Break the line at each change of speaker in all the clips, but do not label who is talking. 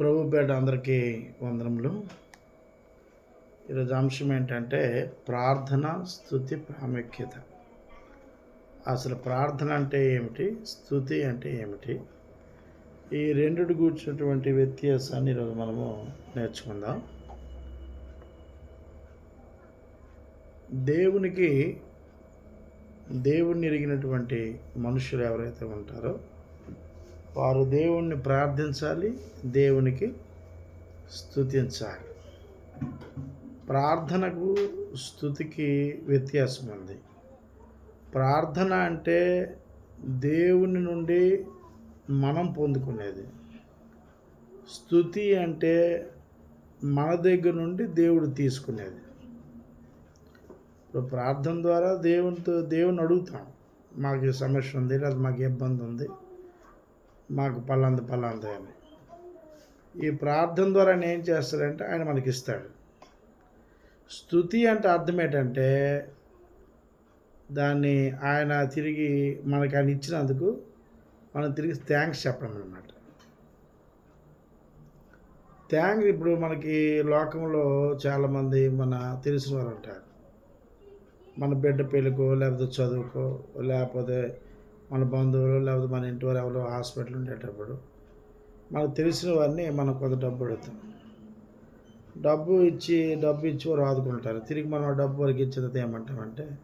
ప్రభు బిడ్డ అందరికీ వందనములు. ఈరోజు అంశం ఏంటంటే ప్రార్థన స్థుతి ప్రాముఖ్యత. అసలు ప్రార్థన అంటే ఏమిటి? స్థుతి అంటే ఏమిటి? ఈ రెండుటి కూర్చున్నటువంటి వ్యత్యాసాన్ని ఈరోజు మనము నేర్చుకుందాం. దేవునికి దేవుణ్ణి ఎరిగినటువంటి మనుషులు ఎవరైతే ఉంటారో వారు దేవుణ్ణి ప్రార్థించాలి దేవునికి స్థుతించాలి ప్రార్థనకు స్థుతికి వ్యత్యాసం ఉంది. ప్రార్థన అంటే దేవుని నుండి మనం పొందుకునేది. స్థుతి అంటే మన దగ్గర నుండి దేవుడు తీసుకునేది. ఇప్పుడు ప్రార్థన ద్వారా దేవునితో దేవుని అడుగుతాం. మాకు సమస్య ఉంది లేదా మాకు ఇబ్బంది ఉంది. మాకు పలాంది పలాంది అని. ఈ ప్రార్థన ద్వారా ఆయన ఏం చేస్తాడంటే ఆయన మనకి ఇస్తాడు స్థుతి అంటే అర్థం ఏంటంటే దాన్ని ఆయన తిరిగి మనకి ఆయన ఇచ్చినందుకు మనం తిరిగి థ్యాంక్స్ చెప్పడం అనమాట థ్యాంక్స్ ఇప్పుడు మనకి లోకంలో చాలామంది మన తెలిసిన వారు ఉంటారు. మన బిడ్డ పెళ్ళికో లేకపోతే చదువుకో లేకపోతే మన బంధువులు లేకపోతే మన ఇంటి వారు ఎవరో హాస్పిటల్ ఉండేటప్పుడు మనకు తెలిసిన వారిని మనం కొంత డబ్బు అడుగుతాం డబ్బు ఇచ్చి డబ్బు ఇచ్చి వారు ఆదుకుంటారు. తిరిగి మనం డబ్బు వరకు ఇచ్చేది ఏమంటామంటే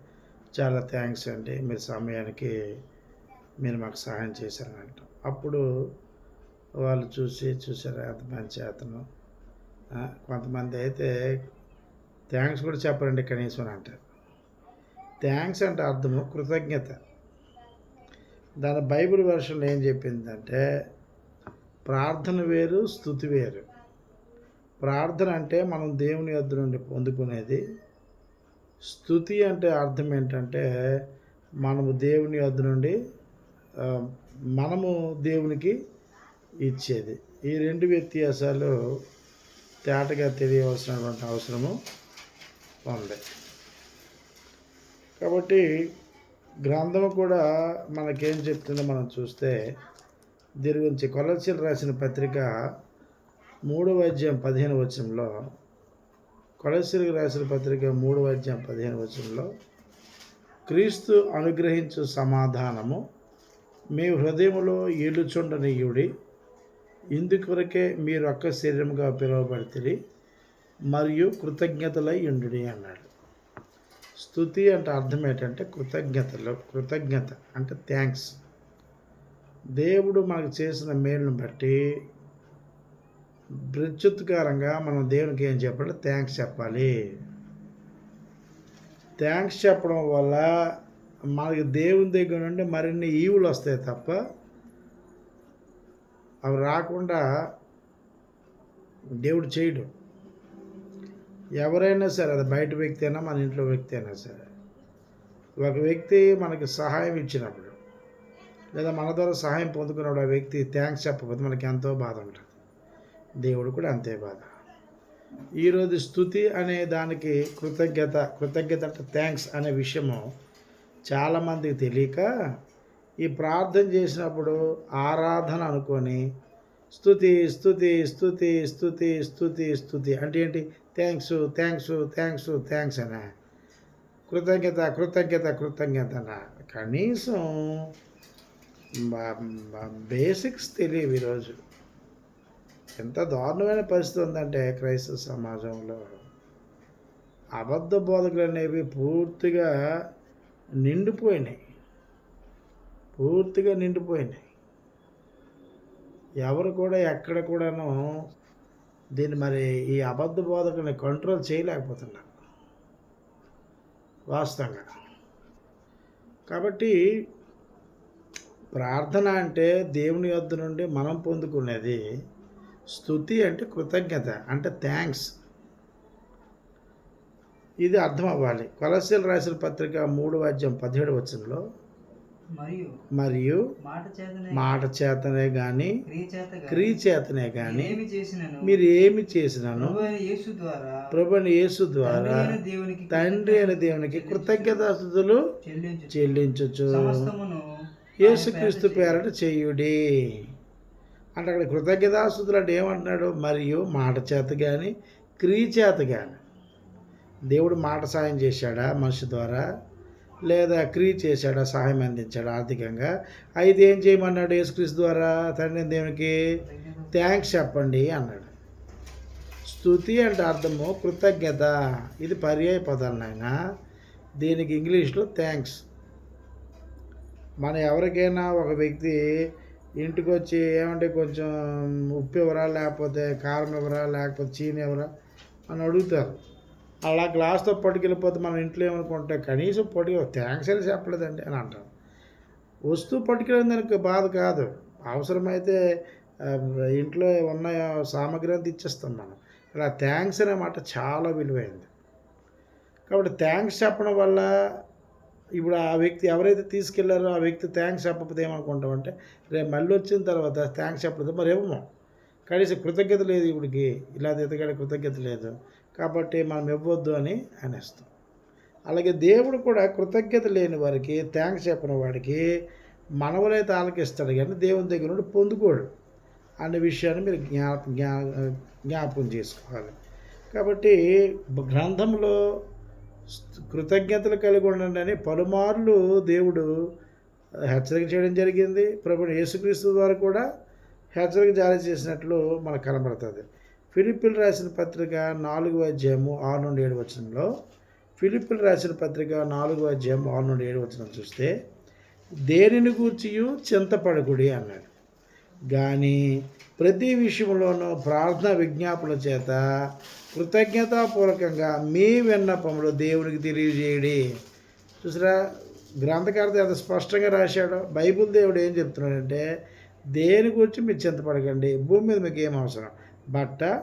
చాలా థ్యాంక్స్ అండి మీరు సమయానికి మీరు మాకు సహాయం చేశారని అంటాం. అప్పుడు వాళ్ళు చూసి చూసారా ఎంత మంచి అతను. కొంతమంది అయితే థ్యాంక్స్ కూడా చెప్పరండి కనీసం అంటారు. థ్యాంక్స్ అంటే అర్థము కృతజ్ఞత. దాని బైబిల్ వర్షన్లో ఏం చెప్పిందంటే ప్రార్థన వేరు స్థుతి వేరు. ప్రార్థన అంటే మనం దేవుని వద్ద నుండి పొందుకునేది. స్థుతి అంటే అర్థం ఏంటంటే మనము దేవుని వద్ద నుండి మనము దేవునికి ఇచ్చేది. ఈ రెండు వ్యత్యాసాలు తేటగా తెలియవలసినటువంటి అవసరము ఉంది. కాబట్టి గ్రంథం కూడా మనకేం చెప్తుందో మనం చూస్తే దీని గురించి కొలసీలు రాసిన పత్రిక మూడు వైద్యం పదిహేను వచనంలో కొలసీలకు రాసిన పత్రిక మూడు వైద్యం పదిహేను వచనంలో క్రీస్తు అనుగ్రహించు సమాధానము మీ హృదయములో ఏలుచుండనీయుడి ఇందుకొరకే మీరు ఒక్క శరీరముగా పిలువబడితే మరియు కృతజ్ఞతలై ఉండు అన్నాడు. స్థుతి అంటే అర్థం ఏంటంటే కృతజ్ఞతలు కృతజ్ఞత అంటే థ్యాంక్స్ దేవుడు మనకు చేసిన మేలును బట్టి ప్రత్యుత్కారంగా మనం దేవునికి ఏం చెప్పాలి? థ్యాంక్స్ చెప్పాలి. థ్యాంక్స్ చెప్పడం వల్ల మనకి దేవుని దగ్గర నుండి మరిన్ని ఈవులు వస్తాయి తప్ప అవి రాకుండా దేవుడు చేయడు. ఎవరైనా సరే అది బయట వ్యక్తి అయినా మన ఇంట్లో వ్యక్తి అయినా సరే? ఒక వ్యక్తి మనకి సహాయం ఇచ్చినప్పుడు లేదా మన ద్వారా సహాయం పొందుకున్నప్పుడు ఆ వ్యక్తి థ్యాంక్స్ చెప్పకపోతే మనకి ఎంతో బాధ ఉంటుంది. దేవుడు కూడా అంతే బాధ. ఈరోజు స్థుతి అనే దానికి కృతజ్ఞత కృతజ్ఞత అంటే థ్యాంక్స్ అనే విషయము చాలామందికి తెలియక ఈ ప్రార్థన చేసినప్పుడు ఆరాధన అనుకొని స్థుతి స్థుతి స్థుతి స్థుతి స్థుతి స్థుతి అంటే ఏంటి? థ్యాంక్స్ థ్యాంక్స్ థ్యాంక్స్ థ్యాంక్స్ అనా కృతజ్ఞత కృతజ్ఞత కృతజ్ఞతనా కనీసం బేసిక్స్ తెలియవు ఈరోజు ఎంత దారుణమైన పరిస్థితి ఉందంటే క్రైస్తవ సమాజంలో. అబద్ధ బోధకులు అనేవి పూర్తిగా నిండిపోయినాయి. పూర్తిగా నిండిపోయినాయి. ఎవరు కూడా ఎక్కడ కూడాను దీన్ని మరి ఈ అబద్ధ బోధకుని కంట్రోల్ చేయలేకపోతున్నారు. వాస్తవంగా. కాబట్టి ప్రార్థన అంటే దేవుని యొద్ నుండి మనం పొందుకునేది స్థుతి అంటే కృతజ్ఞత అంటే థ్యాంక్స్ ఇది అర్థం అవ్వాలి కొలసీలు రాసిన పత్రిక మూడు వాద్యం పదిహేడు వచ్చంలో
మరియు మాట చేతనే గాని
క్రియ చేతనే
చేసినను?
మీరు ఏమి చేసినాను?
ప్రభువైన యేసు ద్వారా
ప్రభుని యేసు ద్వారా
తండ్రి అయిన దేవునికి చెల్లించు
చెల్లించచ్చు యేసుక్రీస్తు పేరట చేయుడి. అంటే అక్కడ కృతజ్ఞతాస్తుతులు అంటే ఏమంటున్నాడు? మరియు మాట చేత కానీ క్రియ చేత కానీ దేవుడు మాట సాయం చేశాడా మనిషి ద్వారా? లేదా క్రియ చేశాడా సహాయం అందించాడు ఆర్థికంగా? అయితే ఏం చేయమన్నాడు యేసుక్రీస్ ద్వారా? తండ్రి దేవునికి థ్యాంక్స్ చెప్పండి అన్నాడు. స్తుతి అంటే అర్థము కృతజ్ఞత. ఇది పర్యాయ పదాలు నాయన. దీనికి ఇంగ్లీష్లో థ్యాంక్స్. మన ఎవరికైనా ఒక వ్యక్తి ఇంటికి వచ్చి ఏమంటే కొంచెం ఉప్పు ఇవ్వరా లేకపోతే కారం ఇవ్వరా లేకపోతే చీని ఇవ్వరా అని అడుగుతారు. అలా గ్లాస్తో పట్టుకెళ్ళిపోతే మన ఇంట్లో ఏమనుకుంటే కనీసం పట్టుకు థ్యాంక్స్ అని చెప్పలేదండి అని అంటారు. వస్తువు పట్టుకెళ్ళిన దానికి బాధ కాదు. అవసరమైతే ఇంట్లో ఉన్న సామాగ్రి అంతా ఇచ్చేస్తాం మనం. ఇలా థ్యాంక్స్ అనే మాట చాలా విలువైంది. కాబట్టి థ్యాంక్స్ చెప్పడం వల్ల ఇప్పుడు ఆ వ్యక్తి ఎవరైతే తీసుకెళ్ళారో ఆ వ్యక్తి థ్యాంక్స్ చెప్పకపోతే ఏమనుకుంటామంటే రేపు మళ్ళీ వచ్చిన తర్వాత థ్యాంక్స్ చెప్పలేదు? మరి ఇవ్వము. కనీసం కృతజ్ఞత లేదు ఇవిడికి. ఇలా ఎతగాడి కృతజ్ఞత లేదు. కాబట్టి మనం ఇవ్వద్దు అని అనేస్తాం. అలాగే దేవుడు కూడా కృతజ్ఞత లేని వారికి థ్యాంక్స్ చెప్పిన వాడికి మనవలైతే ఆలకిస్తాడు కానీ దేవుని దగ్గర నుండి పొందుకోడు. అనే విషయాన్ని మీరు జ్ఞాప జ్ఞా జ్ఞాపకం చేసుకోవాలి. కాబట్టి గ్రంథంలో కృతజ్ఞతలు కలిగి ఉండండి అని పలుమార్లు దేవుడు హెచ్చరిక చేయడం జరిగింది. ప్రభు యేసుక్రీస్తు ద్వారా కూడా హెచ్చరిక జారీ చేసినట్లు మనకు కనబడుతుంది. ఫిలిపిల్ రాసిన పత్రిక నాలుగు అధ్యాయము ఆరు నుండి ఏడు వచనంలో ఫిలిపిల్ రాసిన పత్రిక నాలుగు అధ్యాయం ఆరు నుండి ఏడు వచనం చూస్తే దేనిని గూర్చియు? చింతపడకుడి అన్నాడు. కానీ ప్రతి విషయంలోనూ ప్రార్థన విజ్ఞాపన చేత కృతజ్ఞతాపూర్వకంగా మీ విన్నపములు దేవునికి తెలియజేయడి. చూసారా గ్రంథకర్త ఎంత స్పష్టంగా రాశాడో బైబిల్ దేవుడు ఏం చెప్తున్నాడంటే దేని గురించి మీరు చింతపడకండి? భూమి మీద మీకు ఏం అవసరం? బట్ట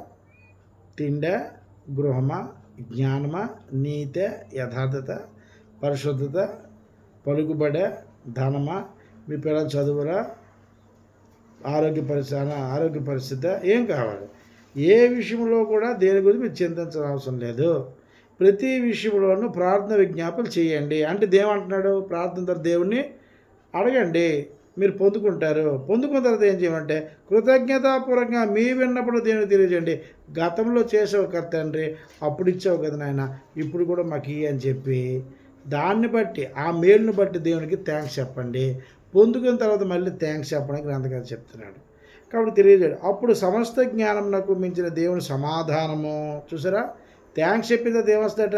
తిండ గృహమా జ్ఞానమా నీత యథార్థత పరిశుద్ధత పలుకుబడే ధనమా మీ పిల్లల చదువుల ఆరోగ్య పరిస్థితి ఆరోగ్య పరిస్థితి ఏం కావాలి? ఏ విషయంలో కూడా దేని గురించి మీరు చింతించాల్సిన అవసరం లేదు. ప్రతి విషయంలోనూ ప్రార్థన విజ్ఞాపనలు చేయండి. అంటే దేమంటున్నాడు? ప్రార్థన ద్వారా దేవుణ్ణి అడగండి. మీరు పొందుకుంటారు. పొందుకున్న తర్వాత ఏం చేయమంటే కృతజ్ఞతాపూర్వకంగా మీ విన్నప్పుడు దేవుని తెలియజేయండి. గతంలో చేసావు కదా తండ్రి అప్పుడు ఇచ్చావు కదా నాయన ఇప్పుడు కూడా మాకు ఇయ్యి అని చెప్పి దాన్ని బట్టి ఆ మేలును బట్టి దేవునికి థ్యాంక్స్ చెప్పండి. పొందుకున్న తర్వాత మళ్ళీ థ్యాంక్స్ చెప్పడానికి గ్రంథకారు చెప్తున్నాడు. కాబట్టి తెలియజేయడు. అప్పుడు సమస్త జ్ఞానం నాకు మించిన దేవుని సమాధానము. చూసారా? థ్యాంక్స్ చెప్పిన దేవస్థట?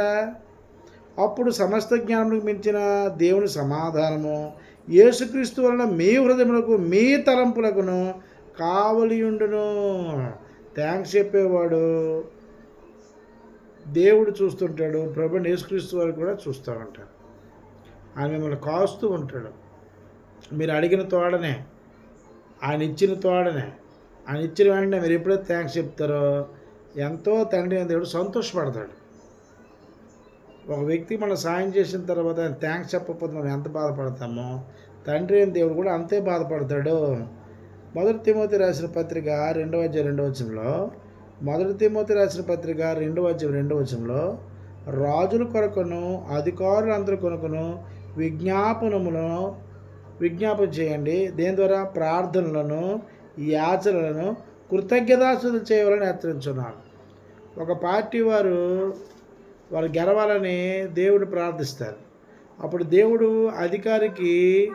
అప్పుడు సమస్త జ్ఞానంకు మించిన దేవుని సమాధానము. యేసుక్రీస్తు వలన మీ హృదయములకు మీ తలంపులకును కావలియుండును. థ్యాంక్స్ చెప్పేవాడు. దేవుడు చూస్తుంటాడు. ప్రభు యేసుక్రీస్తు వారు కూడా చూస్తూ ఉంటారు ఆయన మిమ్మల్ని కాస్తూ ఉంటాడు. మీరు అడిగిన తోడనే ఆయన ఇచ్చిన తోడనే ఆయన ఇచ్చిన వెంటనే మీరు ఎప్పుడైతే థ్యాంక్స్ చెప్తారో ఎంతో తండ్రి దేవుడు సంతోషపడతాడు. ఒక వ్యక్తి మనం సాయం చేసిన తర్వాత ఆయన థ్యాంక్స్ చెప్పకపోతే మనం ఎంత బాధపడతామో? తండ్రి అయిన దేవుడు కూడా అంతే బాధపడతాడు. మొదటి తిమోతి రాసిన పత్రిక రెండవ అధ్యాయం రెండవ వచనంలో మొదటి తిమోతి రాసిన పత్రిక రెండవ అధ్యాయం రెండవ వచనంలో రాజుల కొరకును అధికారులు అందరి కొరకును విజ్ఞాపనములను విజ్ఞాపన చేయండి. దేని ద్వారా? ప్రార్థనలను యాచనలను కృతజ్ఞతాస్తులు చేయవాలని హెచ్చరించున్నాను ఒక పార్టీ వారు వారు గెలవాలని దేవుడు ప్రార్థిస్తారు. అప్పుడు దేవుడు అధికారికి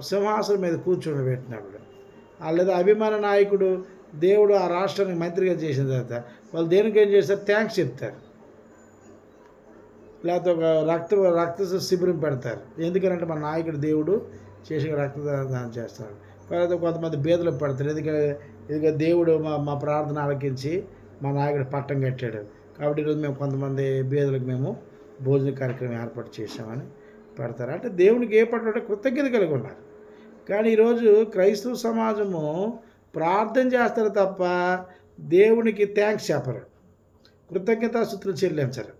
సింహాసనం మీద కూర్చొని పెట్టినప్పుడు లేదా అభిమాన నాయకుడు దేవుడు ఆ రాష్ట్రానికి మంత్రిగా చేసిన తర్వాత వాళ్ళు దేనికి ఏం చేస్తారు? థ్యాంక్స్ చెప్తారు. లేకపోతే ఒక రక్త రక్త శిబిరం పెడతారు. ఎందుకంటే మన నాయకుడు దేవుడు చేసిన రక్తదానం చేస్తాడు. లేకపోతే కొంతమంది బేదలు పెడతారు. ఎందుకంటే ఇదిగో దేవుడు మా మా ప్రార్థన ఆలకించి మా నాయకుడు పట్టం కట్టాడు. కాబట్టి ఈరోజు మేము కొంతమంది బీదలకు మేము భోజన కార్యక్రమం ఏర్పాటు చేసామని పెడతారు. అంటే దేవునికి ఏ పట్ల కృతజ్ఞత కలిగి ఉన్నారు. కానీ ఈరోజు క్రైస్తవ సమాజము ప్రార్థన చేస్తారు తప్ప దేవునికి థ్యాంక్స్ చెప్పరు. కృతజ్ఞతాస్థుతులు చెల్లించరు.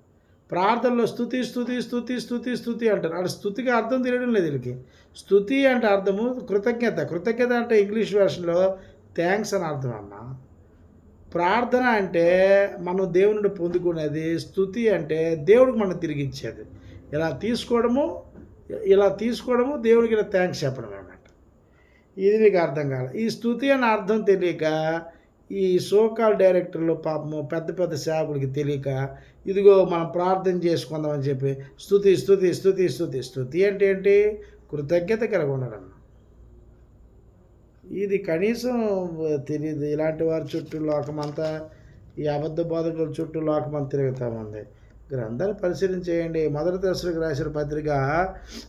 ప్రార్థనలో స్థుతి స్థుతి స్థుతి స్థుతి స్థుతి అంటారు. అక్కడ స్థుతికి అర్థం తెలియడం లేదు వీళ్ళకి. స్థుతి అంటే అర్థము కృతజ్ఞత. కృతజ్ఞత అంటే ఇంగ్లీష్ వెర్షన్లో థ్యాంక్స్ అని అర్థం అన్నా. ప్రార్థన అంటే మనం దేవుని పొందుకునేది స్థుతి అంటే దేవుడికి మనం తిరిగి ఇచ్చేది ఇలా తీసుకోవడము ఇలా తీసుకోవడము దేవుడికి ఇలా థ్యాంక్స్ చెప్పడం అనమాట ఇది మీకు అర్థం కాదు ఈ స్థుతి అని అర్థం తెలియక ఈ సోకాల్ డైరెక్టర్లు పాపము పెద్ద పెద్ద సేవకుడికి తెలియక ఇదిగో మనం ప్రార్థన చేసుకుందామని చెప్పి స్థుతి స్థుతి స్థుతి స్థుతి స్థుతి అంటే ఏంటి? కృతజ్ఞత కలిగి ఉండడం ఇది కనీసం తెలియదు ఇలాంటి వారి చుట్టూ లోకమంతా ఈ అబద్ధ బోధకుల చుట్టూ లోకమంతా తిరుగుతామంది. గ్రంథాన్ని పరిశీలన చేయండి. మొదటి దశలకు రాసిన పత్రిక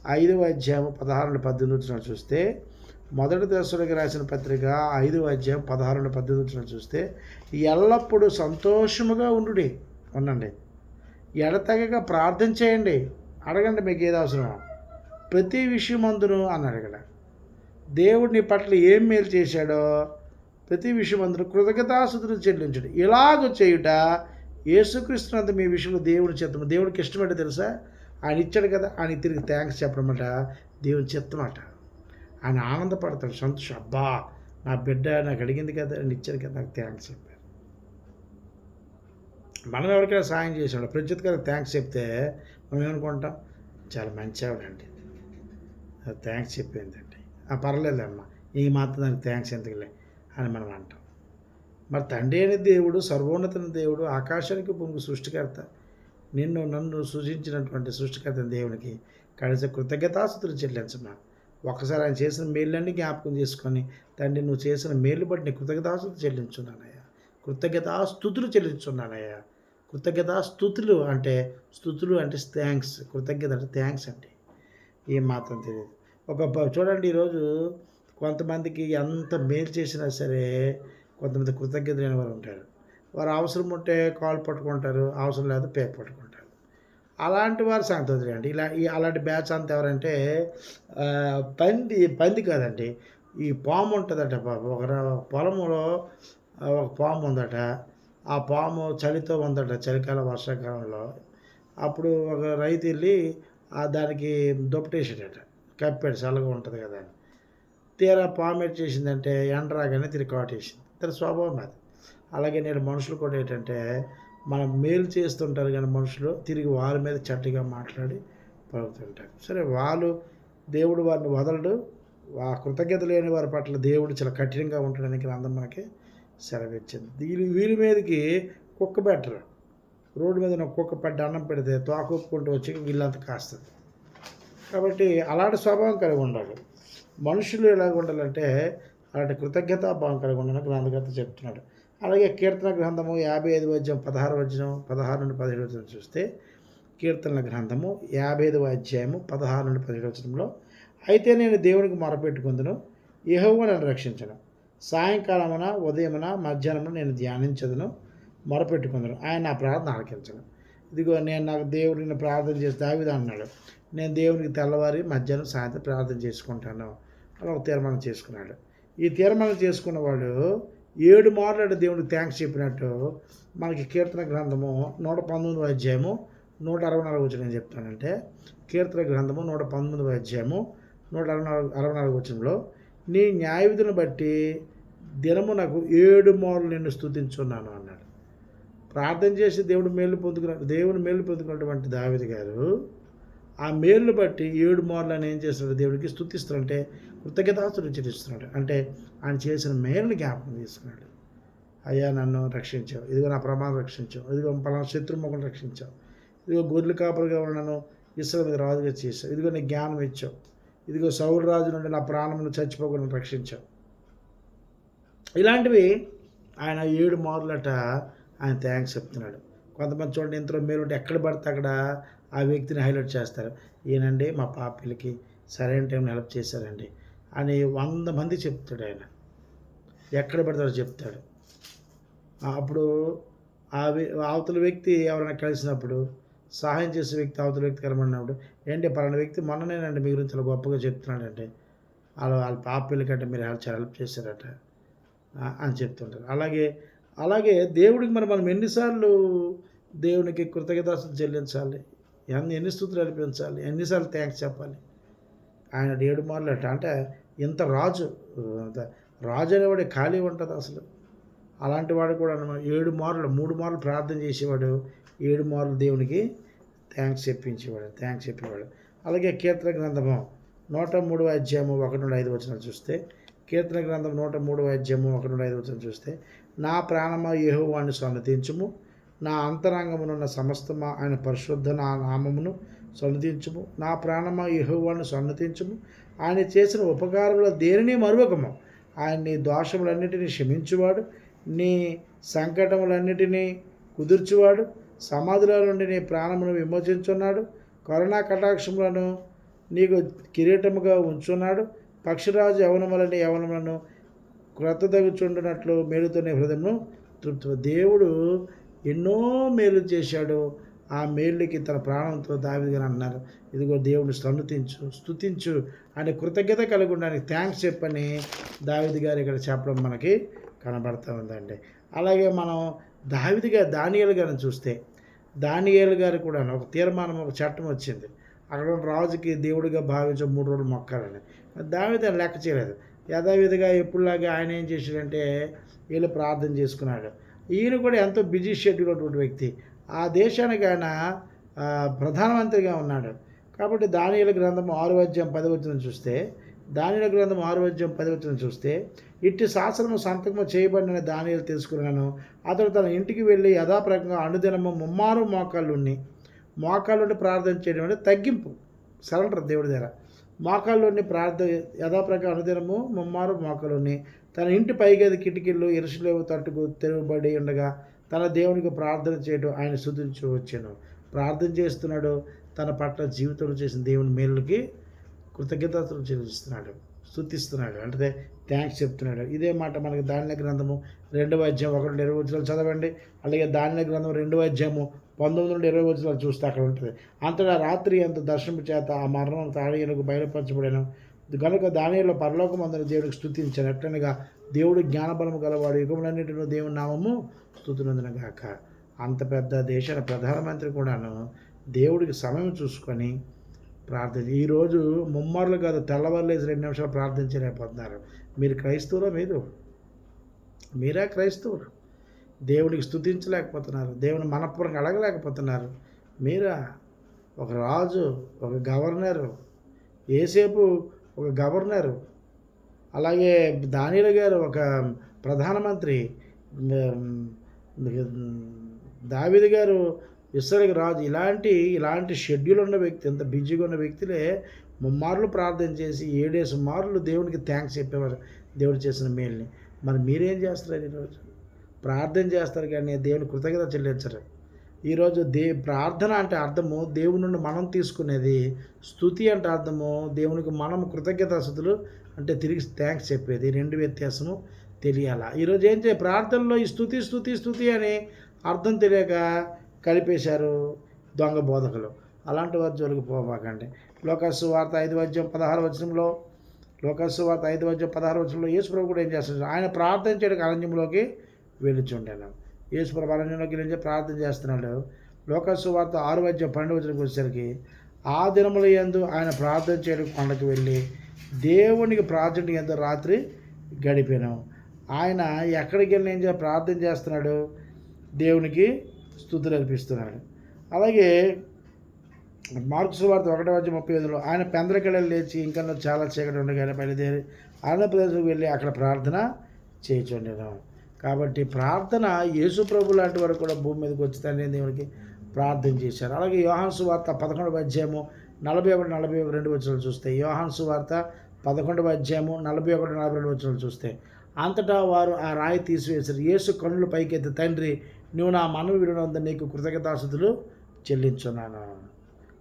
ఐదవ అధ్యాయం పదహారు పద్దెనిమిది చూస్తే మొదటి దశలకు రాసిన పత్రిక ఐదవ అధ్యాయం పదహారు పద్దెనిమిది చూస్తే ఎల్లప్పుడూ సంతోషముగా ఉండు ఉండండి. ఎడతెగక ప్రార్థన చేయండి. అడగండి మీకు ఏది అవసరం ప్రతి విషయం అందును అన్నాడు ఇక్కడ దేవుడిని పట్ల ఏం మేలు చేశాడో ప్రతి విషయం అందరూ కృతజ్ఞతాసుతులు చెల్లించడు. ఇలాగ చేయుట యేసుకృష్ణంత మీ విషయంలో దేవుని చిత్తము దేవుడికి ఇష్టమంటే తెలుసా? ఆయన ఇచ్చాడు కదా ఆయన తిరిగి థ్యాంక్స్ చెప్పడమట దేవుని చిత్తమట. ఆయన ఆనందపడతాడు సంతోషం. అబ్బా నా బిడ్డ నాకు అడిగింది కదా ఆయన ఇచ్చాడు కదా నాకు థ్యాంక్స్ చెప్పారు. మనం ఎవరికైనా సాయం చేసాడు ప్రత్యుత్ గారికి థ్యాంక్స్ చెప్తే మనం ఏమనుకుంటాం? చాలా మంచి ఆవిడండి థ్యాంక్స్ చెప్పిందండి పర్లేదు అమ్మ. ఈ మాత్రం దానికి థ్యాంక్స్ ఎందుకులే అని మనం అంటాం. మరి తండ్రి అనే దేవుడు సర్వోన్నత దేవుడు ఆకాశానికి పొంగు సృష్టికర్త నిన్ను నన్ను సృజించినటువంటి సృష్టికర్త దేవునికి కనీస కృతజ్ఞతాస్తుతులు చెల్లించమా. ఒకసారి ఆయన చేసిన మేళ్ళన్నీ జ్ఞాపకం చేసుకొని తండ్రి నువ్వు చేసిన మేలు బట్టి నీ కృతజ్ఞతాస్తుతులు చెల్లించున్నానయ్యా. కృతజ్ఞతాస్తుతులు చెల్లించున్నానయ్యా. కృతజ్ఞతాస్తుతులు అంటే స్థుతులు అంటే థ్యాంక్స్ కృతజ్ఞత అంటే థ్యాంక్స్ అండి. ఏం మాత్రం తెలియదు. ఒక చూడండి ఈరోజు కొంతమందికి ఎంత మేలు చేసినా సరే కొంతమంది కృతజ్ఞత లేని వారు ఉంటారు. వారు అవసరం ఉంటే కాల్ పట్టుకుంటారు అవసరం లేదా పే పట్టుకుంటారు. అలాంటి వారు సంగతి వదిలేయండి ఇలా ఈ అలాంటి బ్యాచ్ అంతా ఎవరంటే పంది పంది కాదండి. ఈ పాము ఉంటుందట బాబు. ఒక పొలంలో ఒక పాము ఉందట. ఆ పాము చలితో ఉందట చలికాలం వర్షాకాలంలో. అప్పుడు ఒక రైతు వెళ్ళి దానికి దుప్పటేసాడట కప్పాడు చల్లగా ఉంటుంది కదా అని. తీరా పాము ఎట్ చేసిందంటే ఎండ రాగానే తిరిగి కాటేసింది తన స్వభావం అది. అలాగే నేను మనుషులు కూడా ఏంటంటే మనం మేలు చేస్తుంటారు కానీ మనుషులు తిరిగి వాళ్ళ మీద చట్టిగా మాట్లాడి పలుకుతుంటారు. సరే వాళ్ళు దేవుడు వారిని వదలడు. ఆ కృతజ్ఞత లేని వారి పట్ల దేవుడు చాలా కఠినంగా ఉంటాడని గ్రంథం మనకి సెలవిచ్చింది. దీని వీళ్ళ మీదకి కుక్క పెట్టరు. రోడ్డు మీద కుక్క పడ్డ అన్నం పెడితే తోకొప్పుకుంటూ వచ్చి వీళ్ళంతా కాస్తుంది. కాబట్టి అలాంటి స్వభావం కలిగి ఉండాలి. మనుషులు ఎలాగ ఉండాలంటే అలాంటి కృతజ్ఞతాభావం కలిగి ఉండాలని గ్రంథకర్త చెప్తున్నాడు. అలాగే కీర్తన గ్రంథము యాభై ఐదు వద్యం పదహారు వచనం పదహారు నుండి పదిహేడు వచనం చూస్తే కీర్తనల గ్రంథము యాభై ఐదవ అధ్యాయము పదహారు నుండి పదిహేడు వచనంలో అయితే నేను దేవునికి మొరపెట్టుకుందును యెహోవా నన్ను రక్షించను. సాయంకాలమున ఉదయమున మధ్యాహ్నమున నేను ధ్యానించదును మొరపెట్టుకుందును. ఆయన నా ప్రార్థన ఆలకించను. ఇదిగో నేను నాకు దేవుడిని ప్రార్థన చేసి దావిదా అన్నాడు. నేను దేవునికి తెల్లవారి మధ్యాహ్నం సాయంత్రం ప్రార్థన చేసుకుంటాను అని ఒక తీర్మానం చేసుకున్నాడు. ఈ తీర్మానం చేసుకున్నవాడు ఏడు మార్లు దేవునికి థ్యాంక్స్ చెప్పినట్టు మనకి కీర్తన గ్రంథము నూట పంతొమ్మిదవ అధ్యాయము నూట అరవై నాలుగు వచ్చిన నేను చెప్తానంటే కీర్తన గ్రంథము నూట పంతొమ్మిదవ అధ్యాయము నూట అరవై నాలుగు అరవై నాలుగు వచనంలో నీ న్యాయవిధిని బట్టి దినము నాకు ఏడు మార్లు నిన్ను స్థుతించున్నాను అన్నాడు. ప్రార్థన చేసి దేవుడు మేలు పొందుకున్న దేవుని మేలు పొందుకున్నటువంటి దావిది గారు ఆ మేలును బట్టి ఏడు మార్లు ఆయన ఏం చేస్తున్నాడు దేవుడికి స్థుతిస్తున్నాడు కృతజ్ఞతాస్తులు చెల్లిస్తున్నాడు. అంటే ఆయన చేసిన మేలుని జ్ఞాపకం తీసుకున్నాడు అయ్యా నన్ను రక్షించావు. ఇదిగో నా ప్రమాదం రక్షించావు. ఇదిగో పలానా శత్రుముఖం రక్షించావు. ఇదిగో గొర్రెలు కాపరిగా ఉన్నాను ఇస్రో మీద రాజుగా చేశావు. ఇదిగో నీ జ్ఞానం ఇచ్చావు. ఇదిగో సౌలు రాజు నుండి నా ప్రాణమును చచ్చిపోకుండా రక్షించావు. ఇలాంటివి ఆయన ఏడు మార్లట ఆయన థ్యాంక్స్ చెప్తున్నాడు. కొంతమంది చూడండి ఇంతలో మీరు ఎక్కడ పడితే అక్కడ ఆ వ్యక్తిని హైలైట్ చేస్తారు. ఈయనండి మా పాపిలకి సరైన టైంలో హెల్ప్ చేశారండి అని వంద మంది చెప్తాడు ఆయన. ఎక్కడ పెడతాడో చెప్తాడు. అప్పుడు ఆ అవతల వ్యక్తి ఎవరైనా కలిసినప్పుడు సహాయం చేసే వ్యక్తి అవతల వ్యక్తి కనబడినప్పుడు ఏంటి పలానా వ్యక్తి మొన్ననేనండి మీ గురించి చాలా గొప్పగా చెప్తున్నాడంటే వాళ్ళ వాళ్ళ పాప పిల్లకంటే మీరు చాలా హెల్ప్ చేశారట అని చెప్తుంటారు. అలాగే అలాగే దేవుడికి మరి మనం ఎన్నిసార్లు దేవునికి కృతజ్ఞతాస్తులు చెల్లించాలి? ఎన్ని ఎన్ని స్థుతులు అనిపించాలి ఎన్నిసార్లు థ్యాంక్స్ చెప్పాలి? ఆయన ఏడు మార్లు అట్ట అంటే ఇంత రాజు రాజు అనేవాడు ఖాళీ ఉంటుంది అసలు. అలాంటి వాడు కూడా ఏడు మార్లు మూడు మార్లు ప్రార్థన చేసేవాడు ఏడు మార్లు దేవునికి థ్యాంక్స్ చెప్పించేవాడు థ్యాంక్స్ చెప్పేవాడు అలాగే కీర్తన గ్రంథము నూట మూడు అధ్యాయము ఒకటి నుండి ఐదు వచ్చిన చూస్తే కీర్తన గ్రంథం నూట మూడవ అధ్యాయము ఒకటి నుండి ఐదు వచ్చిన చూస్తే నా ప్రాణమ యెహోవాని సన్నతించుము నా అంతరంగమునున్న సమస్తమా ఆయన పరిశుద్ధ నా నామమును సన్నతించుము. నా ప్రాణమ యెహోవాని సన్నతించుము. ఆయన చేసిన ఉపకారముల దేనిని మరువకము. ఆయన నీ దోషములన్నిటినీ క్షమించువాడు. నీ సంకటములన్నిటినీ కుదుర్చువాడు. సమాధిలో నుండి నీ ప్రాణమును విమోచించున్నాడు. కరోనా కటాక్షములను నీకు కిరీటముగా ఉంచున్నాడు. పక్షిరాజు యవనములని యవనములను క్రొత్త తగుచుండునట్లు మేలుతో నీ తృప్తి దేవుడు ఎన్నో మేలు చేశాడు. ఆ మేలుకి తన ప్రాణంతో దావిదిగా అన్నారు ఇదిగో దేవుని స్తుతించు స్తుతించు అని కృతజ్ఞత కలిగి ఉండడానికి థ్యాంక్స్ చెప్పని దావిది గారు ఇక్కడ చెప్పడం మనకి కనబడతా ఉందండి. అలాగే మనం దావిది గారు గారిని చూస్తే దానియేలు గారు కూడా ఒక తీర్మానం ఒక చట్టం వచ్చింది. అక్కడ ఉన్న రాజుకి దేవుడిగా భావించే మూడు రోజులు మొక్కాలని. దావిది లెక్క చేయలేదు. యథావిధిగా ఎప్పుడులాగా ఆయన ఏం చేశాడంటే వీళ్ళు ప్రార్థన చేసుకున్నాడు ఈయన కూడా ఎంతో బిజీ షెడ్యూల్ ఉన్నటువంటి వ్యక్తి. ఆ దేశానికి ఆయన ప్రధానమంత్రిగా ఉన్నాడు. కాబట్టి దానియుల గ్రంథం ఆరు అధ్యాయం పది వచ్చిన చూస్తే దానియుల గ్రంథం ఆరు అధ్యాయం పది వచ్చిన చూస్తే ఇట్టి శాసనము సంతకము చేయబడిన దానియులు తెలుసుకున్నాను. అతడు తన ఇంటికి వెళ్ళి యథాప్రకంగా అనుదినము ముమ్మారు మోకాళ్ళుని మోకాళ్ళుండి ప్రార్థన చేయడం అంటే తగ్గింపు. సరెండర్ దేవుడి దగ్గర. మోకాల్లోని ప్రార్థన యథాప్రకారం అనుదినము ముమ్మారు మోకాళ్ళుని తన ఇంటి పైగది కిటికీలు ఇరుసులేవు తట్టుకు తెరవబడి ఉండగా తన దేవునికి ప్రార్థన చేయడం ఆయన శుద్ధించు వచ్చాను. ప్రార్థన చేస్తున్నాడు తన పట్ల జీవితంలో చేసిన దేవుని మేలుకి కృతజ్ఞతలు చెల్లిస్తున్నాడు. స్థుతిస్తున్నాడు అంటే థ్యాంక్స్ చెప్తున్నాడు. ఇదే మాట మనకి దానిల గ్రంథము రెండవ అధ్యాయం ఒకటి ఇరవై వచ్చినాలు చదవండి. అలాగే దానిల గ్రంథం రెండవ అధ్యాయము పంతొమ్మిది నుండి ఇరవై వచ్చినాలు చూస్తే అక్కడ ఉంటుంది. అంతటా రాత్రి అంత దర్శనం చేత ఆ మరణం తాళీయులకు బయలుపరచబడిన. కనుక దానిలో పరలోకం అందరి దేవుడికి స్థుతించాను ఎట్లనగా దేవుడు జ్ఞానబలము గలవాడు. యుగములన్నింటిలో దేవుని నామము స్థుతునందున కాక అంత పెద్ద దేశాల ప్రధానమంత్రి కూడాను దేవుడికి సమయం చూసుకొని ప్రార్థన. ఈరోజు ముమ్మర్లు కాదు తెల్లవారులేసి రెండు నిమిషాలు ప్రార్థించలేకపోతున్నారు మీరు క్రైస్తవులో మీరు? మీరే క్రైస్తవులు? దేవునికి స్థుతించలేకపోతున్నారు దేవుని మనపూర్వకంగా అడగలేకపోతున్నారు. మీరా? ఒక రాజు ఒక గవర్నరు ఏసేపు ఒక గవర్నరు అలాగే దానిల గారు ఒక ప్రధానమంత్రి ఉమ్, దావిది గారు ఇస్రాయల్కి రాజు. ఇలాంటి ఇలాంటి షెడ్యూల్ ఉన్న వ్యక్తి ఎంత బిజీగా ఉన్న వ్యక్తులే ముమ్మార్లు ప్రార్థన చేసి ఏడేసి మార్లు దేవునికి థ్యాంక్స్ చెప్పేవారు. దేవుడు చేసిన మేల్ని. మరి మీరేం చేస్తారు ఈరోజు ప్రార్థన చేస్తారు కానీ దేవుని కృతజ్ఞత చెల్లించరు. ఈరోజు దే ప్రార్థన అంటే అర్థము దేవుని నుండి మనం తీసుకునేది. స్థుతి అంటే అర్థము దేవునికి మనం కృతజ్ఞతాస్థుతులు అంటే తిరిగి థ్యాంక్స్ చెప్పేది. రెండు వ్యత్యాసము తెలియాలా? ఈరోజు ఏం చే ప్రార్థనలో ఈ స్థుతి స్థుతి స్థుతి అని అర్థం తెలియక కలిపేశారు దొంగ బోధకులు. అలాంటి వారు జోలికి పోమాకండి లోకస్సు వార్త ఐదు వద్యం పదహారు వచనంలో లోకస్సు వార్త ఐదు వద్యం పదహారు వచనంలో యేసుప్రభు కూడా ఏం చేస్తున్నాడు? ఆయన ప్రార్థన చేయడానికి అరణ్యంలోకి వెళ్ళుచుండాను. యేసుప్రభు అరణ్యంలోకి వెళ్ళి ప్రార్థన చేస్తున్నాడు. లోకస్సు వార్త ఆరు వద్యం పన్నెండు వచనకు వచ్చేసరికి ఆ దినముల ఎందు ఆయన ప్రార్థన చేయడానికి కొండకు వెళ్ళి దేవునికి ప్రార్థన ఎందు రాత్రి గడిపాను. ఆయన ఎక్కడికి వెళ్ళి ఏం ప్రార్థన చేస్తున్నాడు? దేవునికి స్థుతులు అర్పిస్తున్నాడు అలాగే మార్క్స్ వార్త ఒకటి వచ్చి ముప్పై ఐదులో ఆయన పెందరకెళ్ళ లేచి ఇంకా చాలా చీకటి ఉండగానే బయలుదేరి ఆంధ్రప్రదేశ్కి వెళ్ళి అక్కడ ప్రార్థన చేయించుండేను. కాబట్టి ప్రార్థన యేసు ప్రభు లాంటి వారు కూడా భూమి మీదకి వచ్చి తండ్రి దేవునికి ప్రార్థన చేశారు. అలాగే యోహాన్సు వార్త పదకొండవ అధ్యాయము నలభై ఒకటి నలభై రెండు వచ్చినాలు చూస్తే యోహాన్సు వార్త పదకొండవ అధ్యాయము నలభై ఒకటి నలభై రెండు వచ్చినాలు చూస్తే అంతటా వారు ఆ రాయి తీసివేశారు. యేసు కన్నులు పైకెత్తి తండ్రి నువ్వు నా మనవి వినడంతో నీకు కృతజ్ఞతాస్థుతులు చెల్లించున్నాను.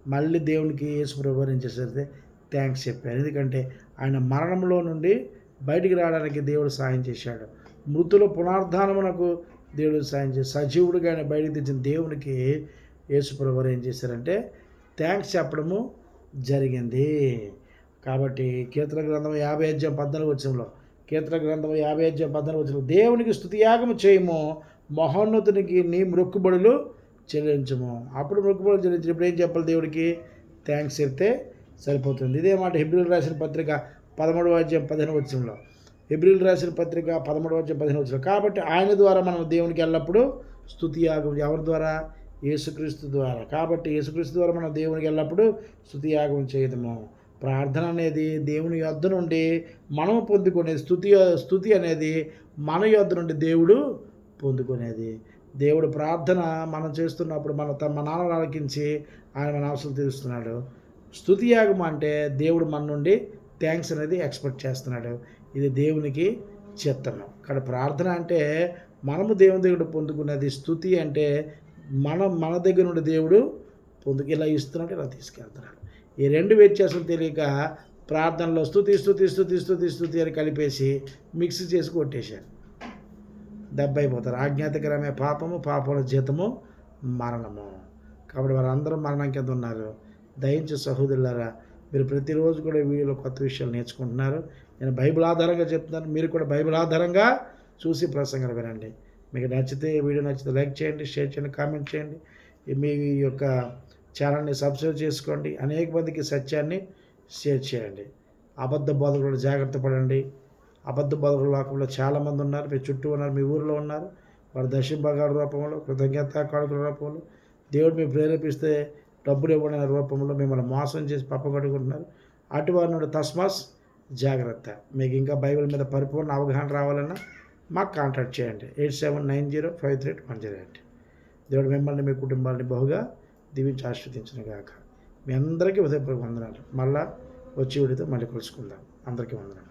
మళ్ళీ దేవునికి యేసు ప్రభు ఏం చేసేది థ్యాంక్స్ చెప్పాను. ఎందుకంటే ఆయన మరణంలో నుండి బయటికి రావడానికి దేవుడు సాయం చేశాడు. మృతుల పునరుద్ధానమునకు దేవుడు సాయం చేసి సజీవుడిగా ఆయన బయటికి తెచ్చిన దేవునికి యేసు ప్రభు ఏం చేశారంటే థ్యాంక్స్ చెప్పడము జరిగింది. కాబట్టి కీర్తన గ్రంథం యాభై అధ్యాయం పద్నాలుగు వచ్చంలో కీర్తన గ్రంథం యాభై అధ్యాయం పద్నాలుగు వచ్చంలో దేవునికి స్థుతియాగము చేయము మహోన్నతునికి నీ మొక్కుబడులు చెల్లించము. అప్పుడు మొక్కుబడులు చెల్లించి ఇప్పుడు ఏం చెప్పాలి దేవుడికి? థ్యాంక్స్ చెప్తే సరిపోతుంది. ఇదే మాట హిబ్రిల్ రాసిన పత్రిక పదమూడు వాద్యం పదిహేను వచ్చంలో హిబ్రిల్ రాసిన పత్రిక పదమూడు వాద్యం పదిహేను వచ్చంలో కాబట్టి ఆయన ద్వారా మనం దేవునికి ఎల్లప్పుడూ స్థుతి యాగం ఎవరి ద్వారా? యేసుక్రీస్తు ద్వారా. కాబట్టి యేసుక్రీస్తు ద్వారా మనం దేవునికి ఎల్లప్పుడూ స్థుతి యాగం చేయదము ప్రార్థన అనేది దేవుని యొద్ద నుండి మనము పొందుకునే స్థుతి స్థుతి అనేది మన యొద్ద నుండి దేవుడు పొందుకునేది. దేవుడు ప్రార్థన మనం చేస్తున్నప్పుడు మన తమ మన నాన్న ఆలకించి ఆయన మన అవసరం తీరుస్తున్నాడు. స్థుతి యాగం అంటే దేవుడు మన నుండి థ్యాంక్స్ అనేది ఎక్స్పెక్ట్ చేస్తున్నాడు. ఇది దేవునికి చిత్తము ఇక్కడ ప్రార్థన అంటే మనము దేవుని దగ్గర పొందుకునేది స్థుతి అంటే మనం మన దగ్గర నుండి దేవుడు పొందుకు ఇలా ఇస్తున్నాడు ఇలా తీసుకెళ్తున్నాడు. ఈ రెండు వ్యత్యాసం తెలియక ప్రార్థనలో స్థుతి స్థుతి స్థుతి స్థుతి స్థుతి అని కలిపేసి మిక్స్ చేసి కొట్టేశారు. దెబ్బ అయిపోతారు ఆజ్ఞాతకరమే పాపము పాపముల జీతము మరణము. కాబట్టి వారందరూ మరణం కింద ఉన్నారు. దయించు సహోదరులారా మీరు ప్రతిరోజు కూడా వీడియోలో కొత్త విషయాలు నేర్చుకుంటున్నారు. నేను బైబిల్ ఆధారంగా చెప్తున్నాను. మీరు కూడా బైబిల్ ఆధారంగా చూసి ప్రసంగాలు వినండి. మీకు నచ్చితే వీడియో నచ్చితే లైక్ చేయండి షేర్ చేయండి కామెంట్ చేయండి. మీ యొక్క ఛానల్ని సబ్స్క్రైబ్ చేసుకోండి. అనేక మందికి సత్యాన్ని షేర్ చేయండి. అబద్ధ బోధకుడు జాగ్రత్త పడండి. అబద్ధ బదులు లోకంలో చాలామంది ఉన్నారు. మీ చుట్టూ ఉన్నారు. మీ ఊరిలో ఉన్నారు. వారు దశమ రూపంలో కృతజ్ఞత కాడుకుల రూపంలో దేవుడు మీరు ప్రేరేపిస్తే డబ్బులు ఇవ్వడం రూపంలో మిమ్మల్ని మోసం చేసి పప్పగొట్టుకుంటున్నారు అటువారి నుండి తస్మాస్ జాగ్రత్త. మీకు ఇంకా బైబిల్ మీద పరిపూర్ణ అవగాహన రావాలన్నా మాకు కాంటాక్ట్ చేయండి. Eight seven nine zero five three one zero eight. దేవుడు మిమ్మల్ని మీ కుటుంబాన్ని బహుగా దీవించి ఆస్వాదించిన గాక. మీ అందరికీ ఉదయపూర్వక వందనాలు. మళ్ళా వచ్చి విడితో మళ్ళీ కలుసుకుందాం. అందరికీ వందనాలు.